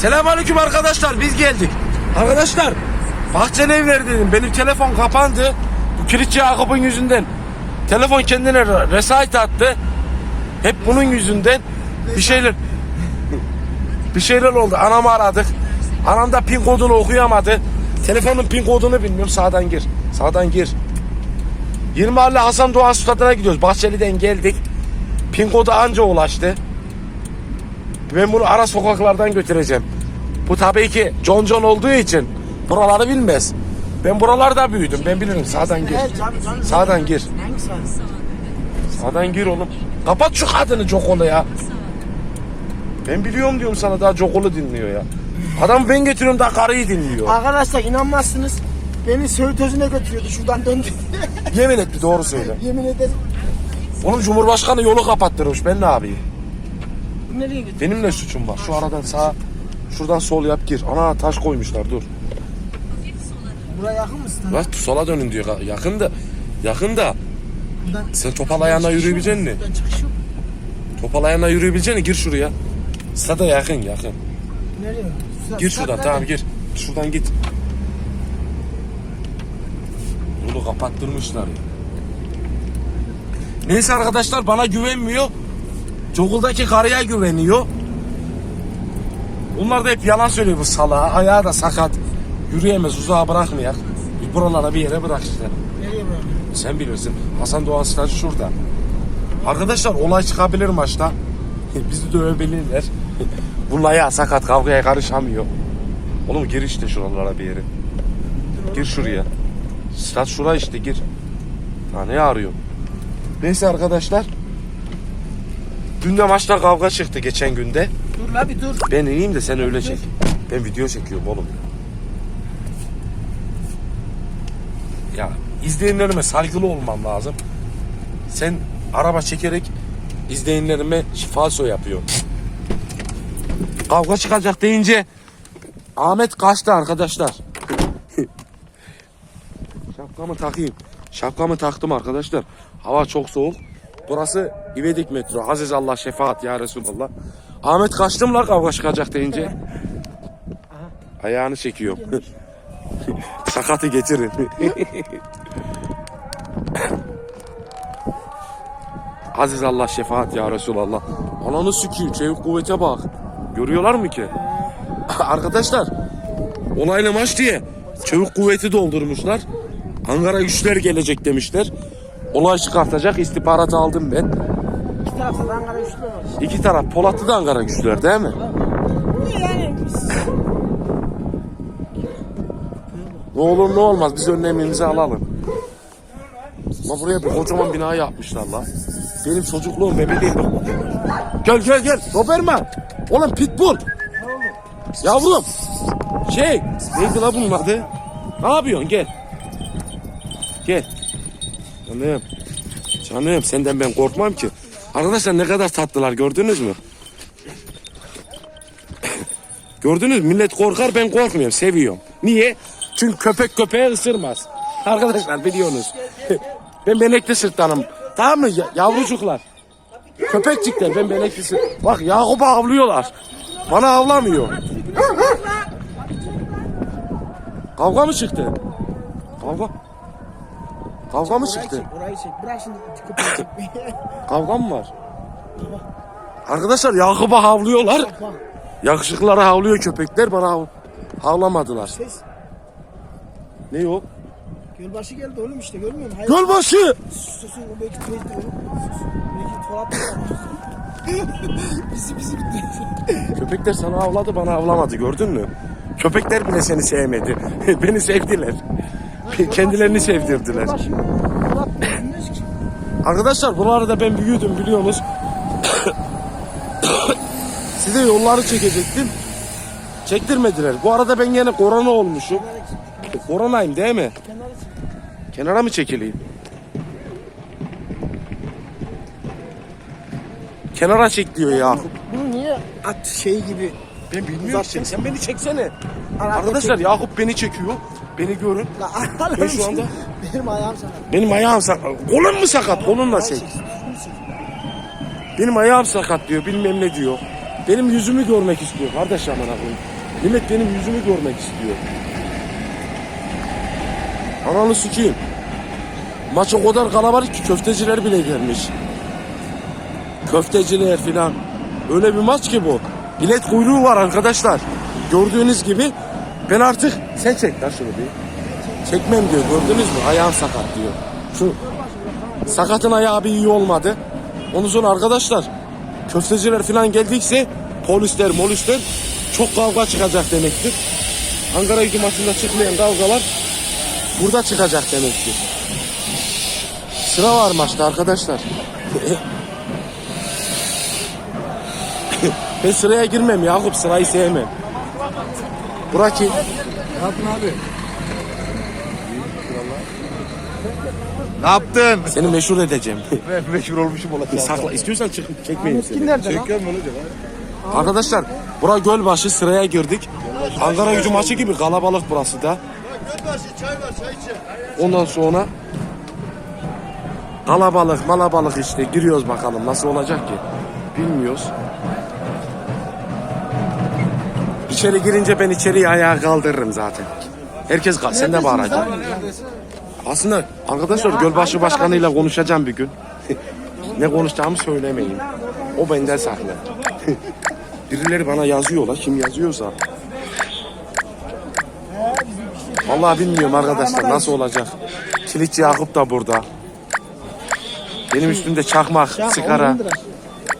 Selamünaleyküm arkadaşlar biz geldik. Arkadaşlar Bahçeli evleri dedim benim telefon kapandı. Bu kilitçi Yakup'un yüzünden. Telefon kendine re- resayet attı. Hep bunun yüzünden bir şeyler bir şeyler oldu. Anamı aradık. Anam da pin kodunu okuyamadı. Telefonun pin kodunu bilmiyorum. Sağdan gir. Sağdan gir. 20 Mahalle Hasan Doğan Stadı'na gidiyoruz. Bahçeli'den geldik. Pin kodu anca ulaştı. Ben bunu ara sokaklardan götüreceğim. Bu tabii ki John John olduğu için buraları bilmez. Ben buralarda büyüdüm. Ben bilirim. Sağdan gir. Sağdan gir. Sağdan gir oğlum. Kapat şu kadını Jokolu ya. Ben biliyorum diyorum sana daha Jokolu dinliyor ya. Adam ben getiriyorum daha karıyı dinliyor. Arkadaşlar inanmazsınız. Beni Söğüt Özü'ne götürüyordu. Şuradan döndü. Yemin et bir doğru söyle. Yemin ederim. Oğlum Cumhurbaşkanı yolu kapattırmış. Ben ne yapayım? Nereye götürdü? Benim ne suçum var? Şu aradan sağ, şuradan sol yap gir. Ana taş koymuşlar dur. Buraya yakın mısın? Lan sola dönün diyor. Yakın da. Yakın da. Buradan Sen topal ayağına yürüyebilecek misin? Buradan çıkış yok. Topal ayağına yürüyebilecek misin? Gir şuraya. Stada yakın yakın. Nereye? Sa- Gir şuradan nerede? tamam gir. Şuradan git. Yolu kapattırmışlar ya. Neyse arkadaşlar bana güvenmiyor. Google'daki karıya güveniyor. Bunlar da hep yalan söylüyor bu salağa. Ayağı da sakat. Yürüyemez uzağa bırakmayak. Bir buralara bir yere bırak işte. Nereye bırakıyor? Sen bilirsin. Hasan Doğan Stajı şurada. Arkadaşlar olay çıkabilir maçta. Bizi dövebilirler. Bunlar ya sakat kavgaya karışamıyor. Oğlum gir işte şuralara bir yere. Gir şuraya. Stat şura işte gir. Ha ne arıyor? Neyse arkadaşlar. Dün de maçta kavga çıktı geçen günde. Dur la bir dur. Ben ineyim de sen öyle çek. Ben video çekiyorum oğlum. Ya izleyenlerime saygılı olmam lazım. Sen araba çekerek izleyenlerime falso yapıyor. Kavga çıkacak deyince Ahmet kaçtı arkadaşlar. Şapkamı takayım. Şapkamı taktım arkadaşlar. Hava çok soğuk. Burası İvedik metro. Aziz Allah şefaat ya Resulallah. Ahmet kaçtım la kavga çıkacak deyince. Ayağını çekiyor. Sakatı getirin. Aziz Allah şefaat ya Resulallah. Ananı süküyor. Çevik kuvvete bak. Görüyorlar mı ki? Arkadaşlar olaylı maç diye çevik kuvveti doldurmuşlar. Ankara güçler gelecek demişler. Olay çıkartacak istihbaratı aldım ben. İki tarafta da Ankara güçlü var. İki taraf Polatlı da Ankara güçler değil mi? Yani Ne olur ne olmaz biz önlemimizi alalım. Ama buraya bir kocaman bina yapmışlar la. Benim çocukluğum bebeğim. Gel gel gel Doberman. Oğlum pitbull. Yavrum. Şey neydi la bunun adı? Ne yapıyorsun gel. Gel. Canım. Canım senden ben korkmam ki. Arkadaşlar ne kadar tatlılar gördünüz mü? Gördünüz mü? Millet korkar ben korkmuyorum. Seviyorum. Niye? Çünkü köpek köpeğe ısırmaz. Arkadaşlar biliyorsunuz. ben benekli sırtlanım. Tamam mı ya- yavrucuklar? Köpekçikler ben benekli sırt. Bak Yakup'u avlıyorlar. Bana avlamıyor. Kavga mı çıktı? Kavga. Kavga mı çıktı? çek, orayı çek. Bırak şimdi köpeği çek. Kavga mı var? Arkadaşlar Yakup'a havlıyorlar. Yakışıklara havlıyor köpekler bana hav- havlamadılar. Ses. Ne yok? Gölbaşı geldi oğlum işte görmüyor musun? Hayır. Gölbaşı! Sus sus o belki teyze oğlum. Sus. Belki var. bizi bizi bitti. Köpekler sana havladı bana havlamadı gördün mü? Köpekler bile seni sevmedi. Beni sevdiler. Kendilerini sevdirdiler. Arkadaşlar bu arada ben büyüdüm biliyorsunuz. Size yolları çekecektim. Çektirmediler. Bu arada ben yine korona olmuşum. Koronayım değil mi? Kenara mı çekileyim? Kenara çek diyor ya. Bunu niye at şey gibi Ben bilmiyorum çek. Sen beni çeksene. Arkadaşlar. Yakup beni çekiyor. Beni görün. La, Ben şu anda- Benim ayağım sana. Benim ayağım sakat. Kolun mu sakat? Kolunla çek. Benim ayağım sakat diyor. Bilmem ne diyor. Benim yüzümü görmek istiyor. Kardeş aman koyayım. Millet benim yüzümü görmek istiyor. Ananı sikeyim. Maç o kadar kalabalık ki köfteciler bile gelmiş. Köfteciler filan. Öyle bir maç ki bu. Bilet kuyruğu var arkadaşlar. Gördüğünüz gibi ben artık sen çek lan şunu bir. Çekmem diyor gördünüz mü? Ayağım sakat diyor. Şu sakatın ayağı bir iyi olmadı. Ondan sonra arkadaşlar köfteciler filan geldiyse polisler molisler çok kavga çıkacak demektir. Ankara gücü maçında çıkmayan kavgalar burada çıkacak demektir. Sıra var maçta arkadaşlar. ben sıraya girmem Yakup sırayı sevmem. Burak Ne yaptın abi? Ne yaptın? seni meşhur edeceğim. Ben meşhur olmuşum olacağım. Sakla istiyorsan çık çekmeyeyim Kim seni. nerede lan? Çekiyorum var. Arkadaşlar bura Gölbaşı sıraya girdik. Ankara gücü maçı gibi kalabalık burası da. Ondan sonra kalabalık malabalık işte giriyoruz bakalım nasıl olacak ki bilmiyoruz. İçeri girince ben içeriye ayağa kaldırırım zaten. Herkes ka- sen de bağıracaksın. Aslında arkadaşlar Gölbaşı Başkanı'yla konuşacağım bir gün. ne konuşacağımı söylemeyin. O benden saklı. Birileri bana yazıyorlar. Kim yazıyorsa. Vallahi bilmiyorum arkadaşlar nasıl olacak. Kilitçi Yakup da burada. Benim üstümde çakmak, sigara.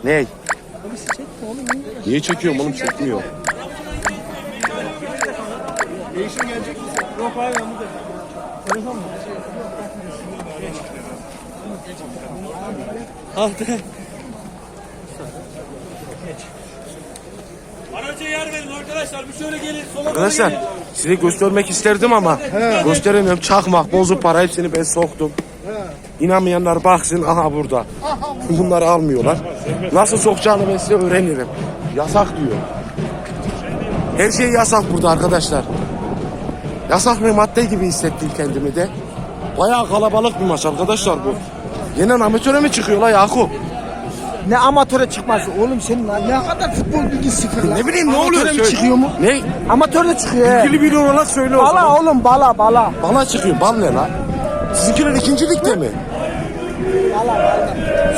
Ne? Polisi çekme oğlum indir. Çekiyorum oğlum çekmiyor. Yok abi ben burada. Telefon mu? Altı. Araca yer verin arkadaşlar. Bir şöyle gelin. Sola Arkadaşlar gelin. size göstermek isterdim ama gösteremiyorum. Çakmak, bozuk para hepsini ben soktum. İnanmayanlar baksın aha burada. Bunları almıyorlar. Nasıl sokacağını ben size öğrenirim. Yasak diyor. Her şey yasak burada arkadaşlar. Yasak bir madde gibi hissettim kendimi de. Bayağı kalabalık bir maç arkadaşlar bu. Yenen amatöre mi çıkıyor la Yakup? Ne amatöre çıkmaz oğlum senin lan. Ne kadar futbol bilgi sıfır lan. Ne bileyim ne oluyor? Amatöre mi Söyle. çıkıyor mu? Ne? Amatör de çıkıyor. İlgili biri olarak söyle o zaman. Bala oğlum bala bala. Bana çıkıyor. Bal ne la? Sizinkiler ikinci ligde mi? Bala bala.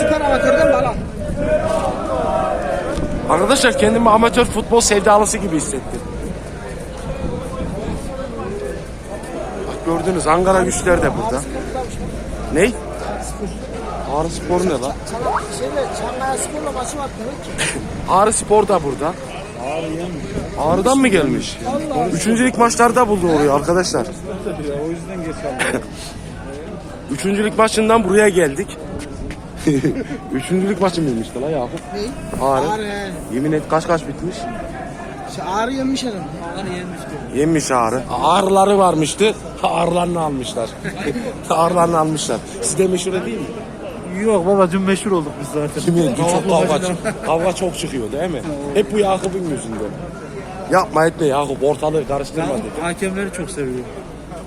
Süper amatörden bala. Arkadaşlar kendimi amatör futbol sevdalısı gibi hissettim. Gördünüz Ankara güçler de burada. Ne? Ağrı Spor ne la? Çanak şeyle Çankaya Spor'la maçı var. Ağrı Spor da burada. Ağrı'dan mı gelmiş? Üçüncülük maçlarda buldu orayı arkadaşlar. O yüzden geç. Üçüncülük maçından buraya geldik. Üçüncülük maçı mıymıştı la Yakup? Ne? Ağrı. Yemin et kaç kaç bitmiş? Şey, Ağrı yenmiş herhalde. Yemiş ağrı. Ağrıları varmıştı. Ağrılarını almışlar. Ağrılarını almışlar. Siz de meşhur değil mi? Yok babacım meşhur olduk biz zaten. Kimin? Çok kavga, kavga çok çıkıyor değil mi? Hep bu Yakup'un yüzünden. Yapma etme Yakup ortalığı karıştırma dedi. Hakemleri çok seviyor.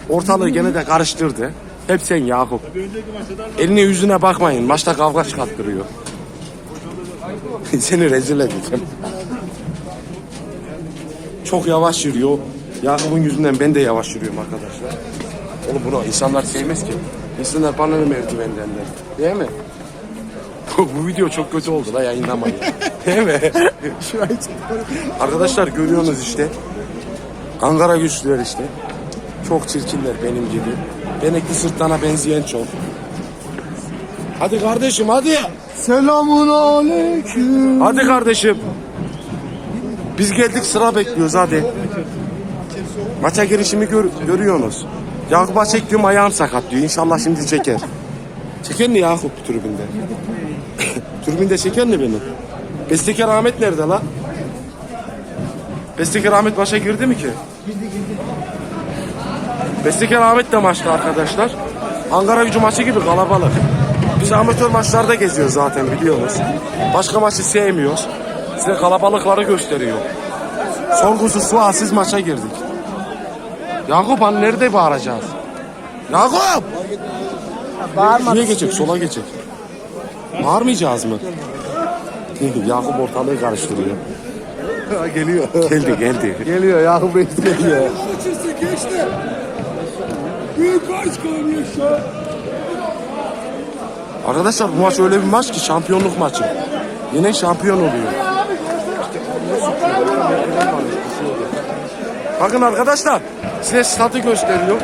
Ortalığı gene de karıştırdı. Hep sen Yakup. Eline yüzüne bakmayın. Maçta kavga çıkarttırıyor. Seni rezil edeceğim. Çok yavaş yürüyor. Yakup'un yüzünden ben de yavaş yürüyorum arkadaşlar. Oğlum bunu insanlar sevmez ki. İnsanlar bana ne merdivenden der. Değil mi? Bu video çok kötü oldu la yayınlamayın. Değil mi? Arkadaşlar görüyorsunuz işte. Ankara güçlüler işte. Çok çirkinler benim gibi. Benekli sırtlana benzeyen çok. Hadi kardeşim hadi. Selamun aleyküm. Hadi kardeşim. Biz geldik sıra bekliyoruz hadi. Maça girişimi gör, görüyorsunuz. Yakup'a çektiğim ayağım sakat diyor. İnşallah şimdi çeker. Çeker mi Yakup tribünde? tribünde çeker mi beni? Bestekar Ahmet nerede la? Bestekar Ahmet maça girdi mi ki? Bestekar Ahmet de maçta arkadaşlar. Ankara gücü maçı gibi kalabalık. Biz amatör maçlarda geziyoruz zaten biliyorsunuz. Başka maçı sevmiyoruz. Size kalabalıkları gösteriyor. Sorgusuz sualsiz maça girdik. Yakup hani nerede bağıracağız? Yakup! Bağırma. Şuraya geçecek, sola geçecek. Bağırmayacağız mı? Yakup ortalığı karıştırıyor. geliyor. Geldi geldi. Geliyor Yakup Reis geliyor. Kaçırsa geçti. Büyük başkan yaşa. Arkadaşlar bu maç öyle bir maç ki şampiyonluk maçı. Yine şampiyon oluyor. Bakın arkadaşlar size statı gösteriyor.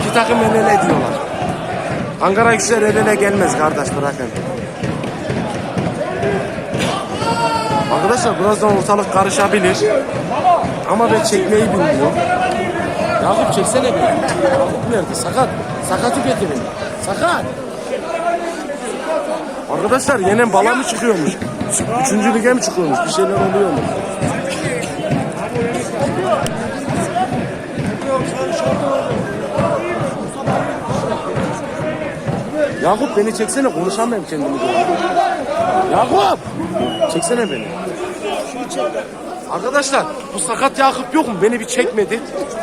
İki takım el ele diyorlar. Ankara güçler el ele gelmez kardeş bırakın. Arkadaşlar birazdan ortalık karışabilir. Ama ben çekmeyi bilmiyorum. Yakup çeksene bir. Yakup nerede? Sakat. Sakatı getirin. Sakat. Arkadaşlar yenen bala mı çıkıyormuş? Üçüncü lige mi çıkıyormuş? Bir şeyler oluyor mu? Yakup beni çeksene konuşamıyorum kendimi. Yakup! Çeksene beni. Arkadaşlar bu sakat Yakup yok mu? Beni bir çekmedi.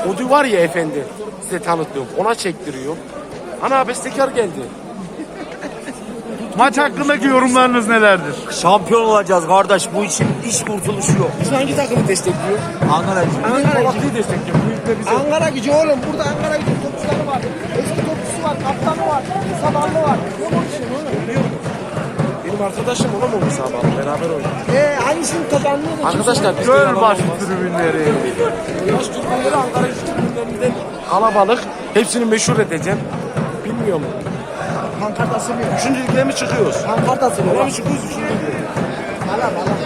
Odi var ya efendi. Size tanıttım. Ona çektiriyor. Ana bestekar geldi. Maç hakkındaki yorumlarınız nelerdir? Şampiyon olacağız kardeş. Bu için iş kurtuluşu yok. Biz hangi takımı destekliyor? Ankara gücü. Malatya'yı destekliyor. Büyükle bize. Ankara gücü oğlum. Burada Ankara gücü topçuları var. Eski topçusu var. Kaptanı var. Saballı var. Ne konuşuyorsun oğlum? Benim arkadaşım ona mı Musa abi? Beraber oynuyor. Eee hangisini kazanıyor da Arkadaşlar biz Gölbaşı tribünleri. Yaş tribünleri Ankara güç tribünlerinden kalabalık. Hepsini meşhur edeceğim. Bilmiyorum. Pankart asılıyor. Üçüncü lige mi çıkıyoruz? Pankart asılıyor. Ona mı çıkıyoruz üçüncü lige? Bala bala.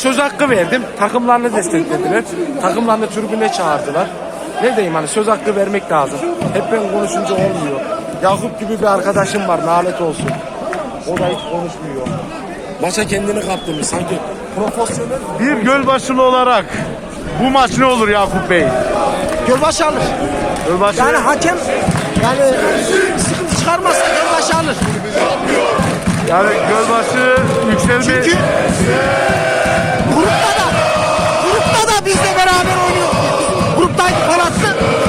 Söz hakkı verdim. Takımlarını desteklediler. Takımlarını tribüne çağırdılar. Ne diyeyim hani söz hakkı vermek lazım. Hep ben konuşunca olmuyor. Yakup gibi bir arkadaşım var nalet olsun. O da hiç konuşmuyor. Maça kendini kaptırmış sanki profesyonel. Bir Gölbaşılı olarak bu maç ne olur Yakup Bey? Gölbaşı alır. Gölbaşı Yani hakem yani sıkıntı çıkarmazsa Gölbaşı alır. yani Gölbaşı yükselme Çünkü grupta da grupta da bizle beraber oynuyor. Bizim gruptaydı Polatlı.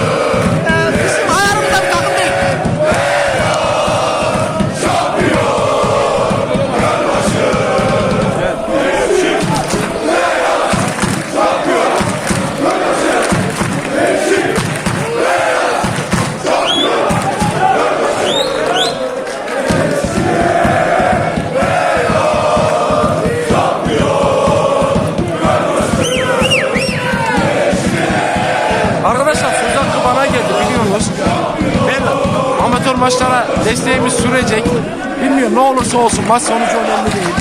Sonucu önemli değil.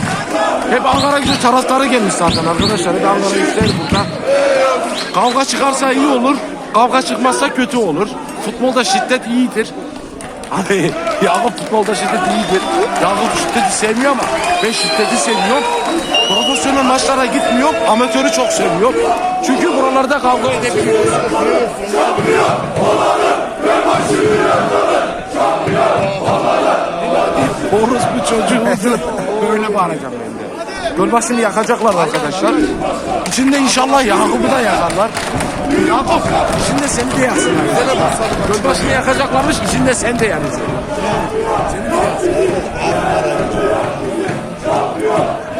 Hep Ankara gücü taraftarı gelmiş zaten arkadaşlar. Hep Ankara güçleri burada. Kavga çıkarsa iyi olur. Kavga çıkmazsa kötü olur. futbolda şiddet iyidir. Hani Yakup futbolda şiddet iyidir. Yakup şiddeti sevmiyor ama ben şiddeti seviyorum. Profesyonel maçlara gitmiyorum. Amatörü çok seviyorum. Çünkü buralarda kavga edebiliyoruz. Horus bu çocuğumuzu böyle bağıracağım ben de. Gölbaşını yakacaklar arkadaşlar. İçinde inşallah Yakup'u da yakarlar. Yakup içinde seni de yaksınlar. Gölbaşını yakacaklarmış içinde sen de yanırsın.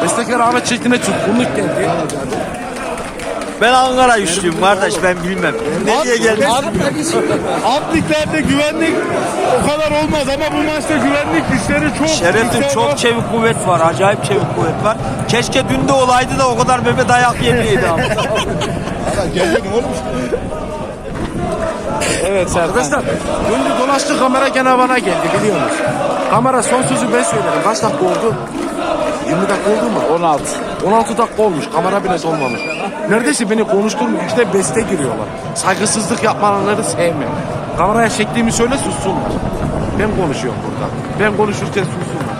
Bestekar Ahmet Çetin'e tutkunluk geldi. Ben Ankara güçlüyüm kardeş ben bilmem. Nereye geldim? Alt liglerde güvenlik o kadar olmaz ama bu maçta güvenlik güçleri çok Şerefim çok var. çevik kuvvet var. Acayip çevik kuvvet var. Keşke dün de olaydı da o kadar bebe dayak yemeyeydi ama. Evet Arkadaşlar döndü dolaştı kamera gene bana geldi biliyorsunuz. Kamera son sözü ben söylerim. Kaç dakika oldu? 20 dakika oldu mu? 16. 16 dakika olmuş. Kamera bile olmamış. Neredeyse beni konuşturmuyor. İşte beste giriyorlar. Saygısızlık yapmaları sevmem. Kameraya çektiğimi söyle sussunlar. Ben konuşuyorum burada. Ben konuşurken sussunlar.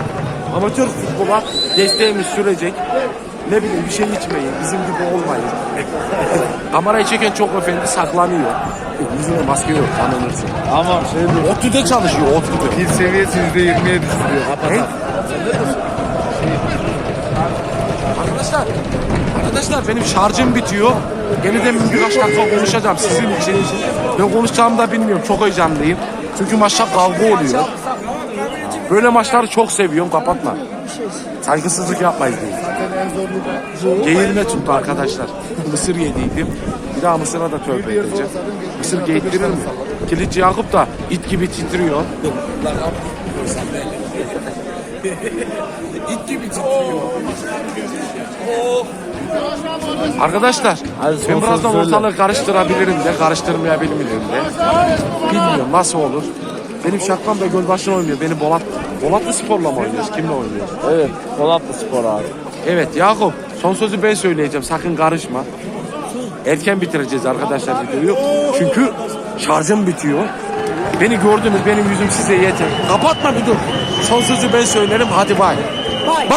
Amatör futbola desteğimiz sürecek. Ne bileyim bir şey içmeyin. Bizim gibi olmayın. Kamerayı çeken çok efendi saklanıyor. Yüzüne maske yok tanınırsın. Tamam şey bu. ODTÜ'de çalışıyor ODTÜ'de. Pil seviyesi %20'ye düşürüyor. He? Arkadaşlar, arkadaşlar benim şarjım bitiyor. Yeniden birkaç dakika konuşacağım sizin için. Ben konuşacağımı da bilmiyorum. Çok heyecanlıyım. Çünkü maçta kavga oluyor. Böyle maçları çok seviyorum. Kapatma. Saygısızlık yapmayız diye. Geğirme tuttu arkadaşlar. Mısır yediydim. Bir daha Mısır'a da tövbe edeceğim. Mısır geyiktirir mi? Kilitçi Yakup da it gibi titriyor. it gibi titriyor. Arkadaşlar ben birazdan ortalığı karıştırabilirim de karıştırmayabilirim de. Bilmiyorum nasıl olur. Benim şapkam da Gölbaşı'na oynuyor. Beni Bolat, Bolatlı Spor'la mı oynuyoruz? Kimle oynuyoruz? Evet Polatlı Spor abi. Evet Yakup son sözü ben söyleyeceğim sakın karışma. Erken bitireceğiz arkadaşlar videoyu. Çünkü şarjım bitiyor. Beni gördünüz benim yüzüm size yeter. Kapatma bir dur. Son sözü ben söylerim hadi bay. Bay.